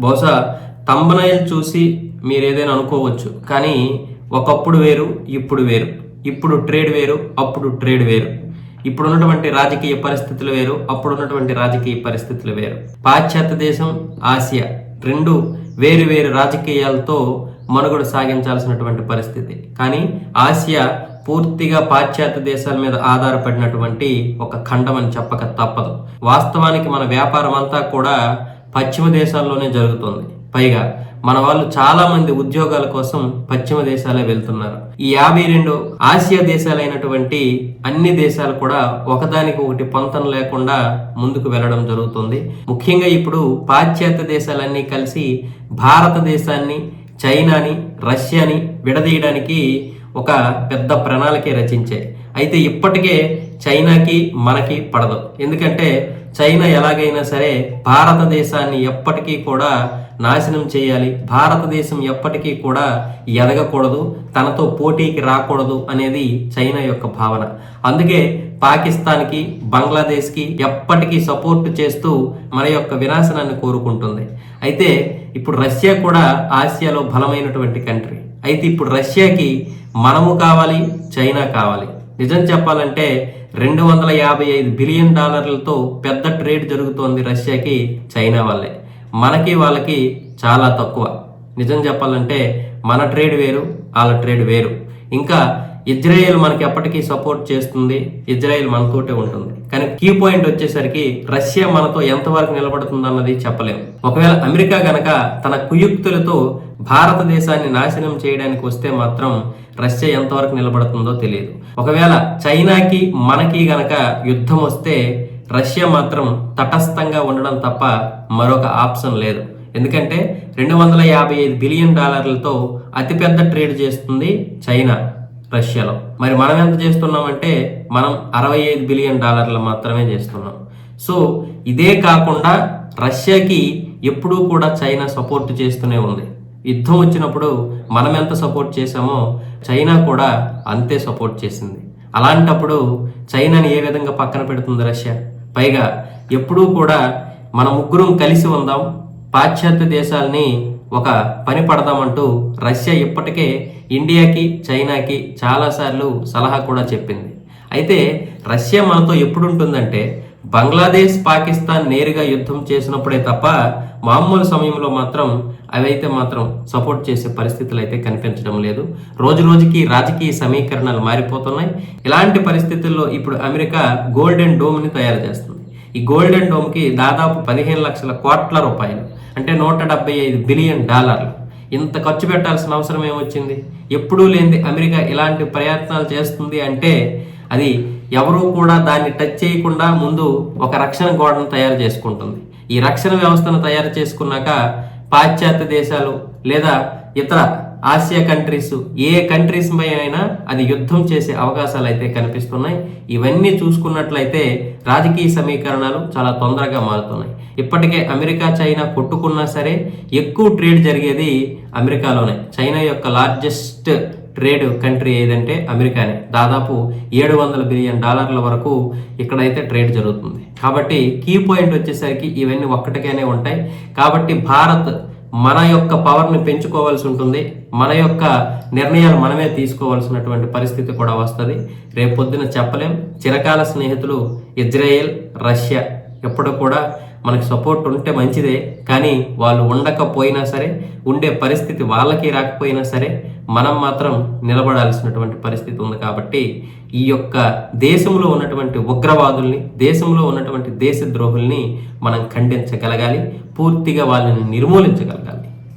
బహుశా తంబనైల్ చూసి మీరు ఏదైనా అనుకోవచ్చు కానీ ఒకప్పుడు వేరు ఇప్పుడు వేరు. ఇప్పుడు ట్రేడ్ వేరు అప్పుడు ట్రేడ్ వేరు. ఇప్పుడు ఉన్నటువంటి రాజకీయ పరిస్థితులు వేరు అప్పుడు ఉన్నటువంటి రాజకీయ పరిస్థితులు వేరు. పాశ్చాత్య దేశం ఆసియా రెండు వేరు వేరు రాజకీయాలతో మనుగడ సాగించాల్సినటువంటి పరిస్థితి. కానీ ఆసియా పూర్తిగా పాశ్చాత్య దేశాల మీద ఆధారపడినటువంటి ఒక ఖండం అని చెప్పక తప్పదు. వాస్తవానికి మన వ్యాపారం అంతా కూడా పశ్చిమ దేశాల్లోనే జరుగుతుంది. పైగా మన వాళ్ళు చాలా మంది ఉద్యోగాల కోసం పశ్చిమ దేశాలే వెళ్తున్నారు. ఈ యాభై రెండు ఆసియా దేశాలైనటువంటి అన్ని దేశాలు కూడా ఒకదానికి ఒకటి పొంతన లేకుండా ముందుకు వెళ్ళడం జరుగుతుంది. ముఖ్యంగా ఇప్పుడు పాశ్చాత్య దేశాలన్నీ కలిసి భారతదేశాన్ని చైనాని రష్యాని విడదీయడానికి ఒక పెద్ద ప్రణాళిక రచించాయి. అయితే ఇప్పటికే చైనాకి మనకి పడదు. ఎందుకంటే చైనా ఎలాగైనా సరే భారతదేశాన్ని ఎప్పటికీ కూడా నాశనం చేయాలి. భారతదేశం ఎప్పటికీ కూడా ఎదగకూడదు. తనతో పోటీకి రాకూడదు అనేది చైనా యొక్క భావన. అందుకే పాకిస్తాన్కి బంగ్లాదేశ్కి ఎప్పటికీ సపోర్ట్ చేస్తూ మన యొక్క వినాశనాన్ని కోరుకుంటుంది. అయితే ఇప్పుడు రష్యా కూడా ఆసియాలో బలమైనటువంటి కంట్రీ. అయితే ఇప్పుడు రష్యాకి మనము కావాలి చైనా కావాలి. నిజం చెప్పాలంటే రెండు వందల యాభై ఐదు బిలియన్ డాలర్లతో పెద్ద ట్రేడ్ జరుగుతోంది రష్యాకి చైనా వల్లే మనకి వాళ్ళకి చాలా తక్కువ. నిజం చెప్పాలంటే మన ట్రేడ్ వేరు వాళ్ళ ట్రేడ్ వేరు. ఇంకా ఇజ్రాయెల్ మనకి ఎప్పటికీ సపోర్ట్ చేస్తుంది. ఇజ్రాయెల్ మనతోటే ఉంటుంది. కానీ కీ పాయింట్ వచ్చేసరికి రష్యా మనతో ఎంతవరకు నిలబడుతుంది అన్నది చెప్పలేము. ఒకవేళ అమెరికా గనక తన కుయుక్తులతో భారతదేశాన్ని నాశనం చేయడానికి వస్తే మాత్రం రష్యా ఎంతవరకు నిలబడుతుందో తెలియదు. ఒకవేళ చైనాకి మనకి గనక యుద్ధం వస్తే రష్యా మాత్రం తటస్థంగా ఉండడం తప్ప మరొక ఆప్షన్ లేదు. ఎందుకంటే రెండు వందల యాభై ఐదు బిలియన్ డాలర్లతో అతిపెద్ద ట్రేడ్ చేస్తుంది చైనా. రష్యాలో. మరి మనం ఎంత చేస్తున్నామంటే మనం అరవై ఐదు బిలియన్ డాలర్లు మాత్రమే చేస్తున్నాం. సో ఇదే కాకుండా రష్యాకి ఎప్పుడూ కూడా చైనా సపోర్ట్ చేస్తూనే ఉంది. యుద్ధం వచ్చినప్పుడు మనం ఎంత సపోర్ట్ చేశామో చైనా కూడా అంతే సపోర్ట్ చేసింది. అలాంటప్పుడు చైనాని ఏ విధంగా పక్కన పెడుతుంది రష్యా? పైగా ఎప్పుడూ కూడా మన ముగ్గురం కలిసి ఉందాం. పాశ్చాత్య దేశాలని ఒక పని పడదామంటూ రష్యా ఇప్పటికే ఇండియాకి చైనాకి చాలాసార్లు సలహా కూడా చెప్పింది. అయితే రష్యా మనతో ఎప్పుడు ఉంటుందంటే బంగ్లాదేశ్ పాకిస్తాన్ నేరుగా యుద్ధం చేసినప్పుడే తప్ప మామూలు సమయంలో మాత్రం అవైతే మాత్రం సపోర్ట్ చేసే పరిస్థితులు అయితే కనిపించడం లేదు. రోజు రోజుకి రాజకీయ సమీకరణాలు మారిపోతున్నాయి. ఇలాంటి పరిస్థితుల్లో ఇప్పుడు అమెరికా గోల్డెన్ డోమ్ని తయారు చేస్తుంది. ఈ గోల్డెన్ డోమ్కి దాదాపు పదిహేను లక్షల కోట్ల రూపాయలు అంటే నూట డెబ్బై ఐదు బిలియన్ డాలర్లు. ఇంత ఖర్చు పెట్టాల్సిన అవసరం ఏమొచ్చింది? ఎప్పుడూ లేనిది అమెరికా ఇలాంటి ప్రయత్నాలు చేస్తుంది అంటే అది ఎవరూ కూడా దాన్ని టచ్ చేయకుండా ముందు ఒక రక్షణ గోడను తయారు చేసుకుంటుంది. ఈ రక్షణ వ్యవస్థను తయారు చేసుకున్నాక పాశ్చాత్య దేశాలు లేదా ఇతర ఆసియా కంట్రీస్ ఏ కంట్రీస్ పై అయినా అది యుద్ధం చేసే అవకాశాలు అయితే కనిపిస్తున్నాయి. ఇవన్నీ చూసుకున్నట్లయితే రాజకీయ సమీకరణాలు చాలా తొందరగా మారుతున్నాయి. ఇప్పటికే అమెరికా చైనా కొట్టుకున్నా సరే ఎక్కువ ట్రేడ్ జరిగేది అమెరికాలోనే. చైనా యొక్క లార్జెస్ట్ ట్రేడ్ కంట్రీ ఏదంటే అమెరికానే. దాదాపు ఏడు వందల బిలియన్ డాలర్ల వరకు ఇక్కడైతే ట్రేడ్ జరుగుతుంది. కాబట్టి కీ పాయింట్ వచ్చేసరికి ఇవన్నీ ఒక్కటిగానే ఉంటాయి. కాబట్టి భారత్ మన యొక్క పవర్ని పెంచుకోవాల్సి ఉంటుంది. మన యొక్క నిర్ణయాలు మనమే తీసుకోవాల్సినటువంటి పరిస్థితి కూడా వస్తుంది. రేపు చెప్పలేం. చిరకాల స్నేహితులు ఇజ్రాయెల్ రష్యా ఎప్పుడు కూడా మనకి సపోర్ట్ ఉంటే మంచిదే. కానీ వాళ్ళు ఉండకపోయినా సరే ఉండే పరిస్థితి వాళ్ళకి రాకపోయినా సరే మనం మాత్రం నిలబడాల్సినటువంటి పరిస్థితి ఉంది కాబట్టి ఈ యొక్క దేశంలో ఉన్నటువంటి ఉగ్రవాదుల్ని దేశంలో ఉన్నటువంటి దేశద్రోహుల్ని మనం ఖండించగలగాలి. పూర్తిగా వాళ్ళని నిర్మూలించగలగాలి.